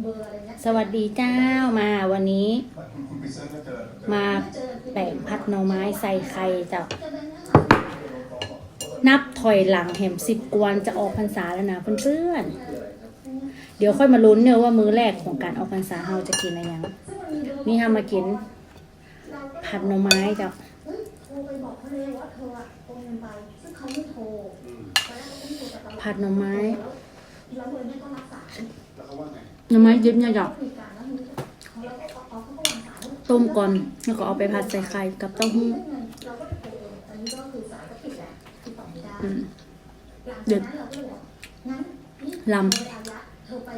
เบอร์อะไรเงี้ยสวัสดีเจ้ามาวันนี้คุณไปเซิร์ชก็เจอเจอมาแบ่งพัดหน่อไม้ใส่ไข่เจ้า นับถอยหลังแหมสิบกวนจะออกพรรษาแล้วนะเพื่อนๆเดี๋ยวค่อยมาลุ้นเนอะว่ามื้อแรกของการออกพรรษาเราจะกินอะไรยังนี่ทำมากิน ผัดหน่อไม้เจ้าเฮ้ยโทรไปบอกเขาเลยว่าเธออะโอนเงินไปซึ่งเขาไม่โทรอืมตอนแรกเขาก็ไม่โทรแต่ตลอดผัดหน่อไม้ แล้วเบอร์นี้ก็รับสายแล้วเขาว่าไงห น่อไม้เย็บเนี่ยเจ้าคุยกันแล้วทีนี้เขาแล้วก็เขาเขาก็วางสายต้มก่อนแล้วก็เอาไปผัดใส่ไข่กับเต้าหู้เราก็ไปโทรเองตอนนี้ก็คือสายก็ปิดแล้วติดต่อไม่ได้อืมหลังจากนั้นเราก็เลยบอกงั้นนี่ลำเธออายัดเธอไป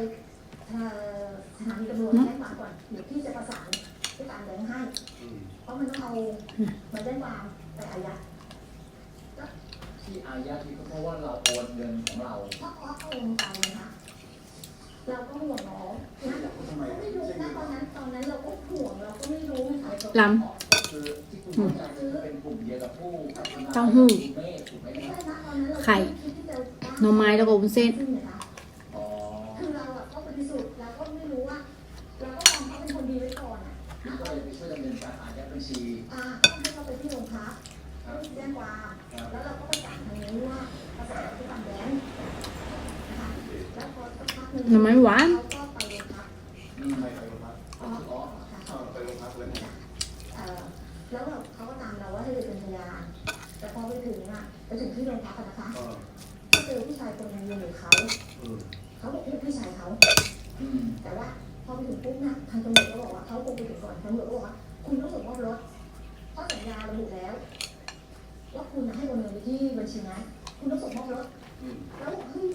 เอ่อสถานีตำรวจเนอะแจ้งความก่อนเดี๋ยวพี่จะประสานด้วยการแบงค์ให้อืมเพราะมันต้องเอามาแจ้งความไปอายัดที่อายัดนี่ก็เพราะว่าเราโอนเงินของเราเพราะเขาเอาเงินไปนะคะ นาเต้าหู้คุณเมฆถูกไหมไม่ครัใช่บนะตอนนั้นเราไข่ม่คิดที่จะหน่อไม้แล้วก็วุ้นเส้นอ๋อคือเราอะก็บริสุทธิ์เราก็ไม่รู้ว่าเราก็มองเขาเป็นคนดีไว้ก่อนอะคุณก็เลยไปช่วยดำเนินการอายัดบัญชีอ่าก็ให้เขาไปที่โรงพักครับแจ้งความครับแล้วเราก็ประสานทางนี้ว่าประสานกับที่ตำแหน่งนะคะแล้วพอสักพักหนึ่งหน่อไม้หวาน แล้วไงเอ่อแล้วแบบเขาก็ตามเราว่าให้ไปเป็นพยานแต่พอไปถึงอะไปถึงที่โรงพักอะนะคะเออก็เจอผู้ชายคนหนึงยืนอยู่เขาอืมเขาบอกเป็นพี่ชายเขาอืมแต่ว่าพอไปถึงปุ๊บนะทางตำรวจก็บอกว่าเขาคงไปถึงก่อนตำรวจก็บอกว่าคุณต้องส่งมอบรถเพราะสัญญาระบุแล้วว่าคุณน่ะให้โอนเงินไปที่บัญชีนั้นคุณต้องส่งมอบรถอืมแล้วบอกเฮ้ย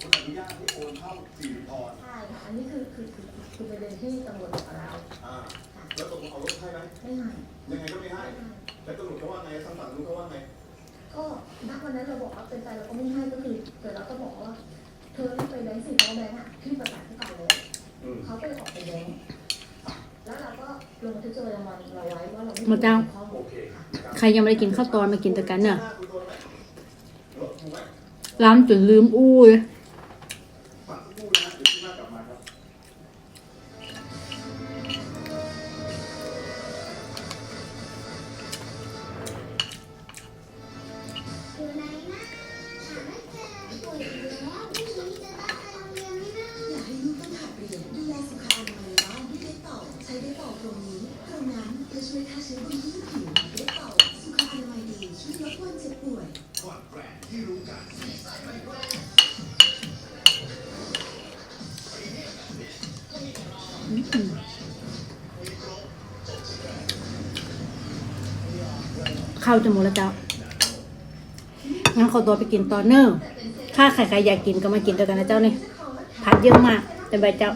ให้โอนเข้าสี่พรใช่ค่ะอันนี้คือคือคือคือประเด็นที่ตำรวจบอกกับเราอ่าค่ะแล้วตกลงเอารถให้ไหมไม่ให้ยังไงก็ไม่ให้ ไม่ให้แล้วตำรวจเขาว่าไงทางฝั่งนู้นเขาว่าไง ก็ณวันนั้นเราบอกว่าเป็นไปเราก็ไม่ให้ก็คือแต่เราก็บอกว่า เธอไม่ไปแบงค์สิเพราะแบงค์อะที่ประกาศที่ก่อนเลยอืม เขาก็เลยออกไปแบงค์แล้วเราก็ลงบันทึกประจำวันเราไว้ว่าเราไม่หมดเจ้าข้อโอมูลเคค่ะครับใครยังไม่ได้กินข้าวตอนมากินแต่กันเนอะหาคุณโดนไหมรถถูกไหมร้านจนลืมอู้เลย วยฆ่าเชื้อบนพื้นผิวด้ต่อสุขอนามัยดีช่วยลดวันเจ็บป่วย ก่อนแบรนด์ที่รู้กันข้าจะหมดแล้วเจ้า งั้นขอตัวไปกินตอนเนอร์ถ้าใครๆอยากกินก็มากินด้วยกันนะเจ้านี่ ผัดเยอะมากแต่ใบเจ้า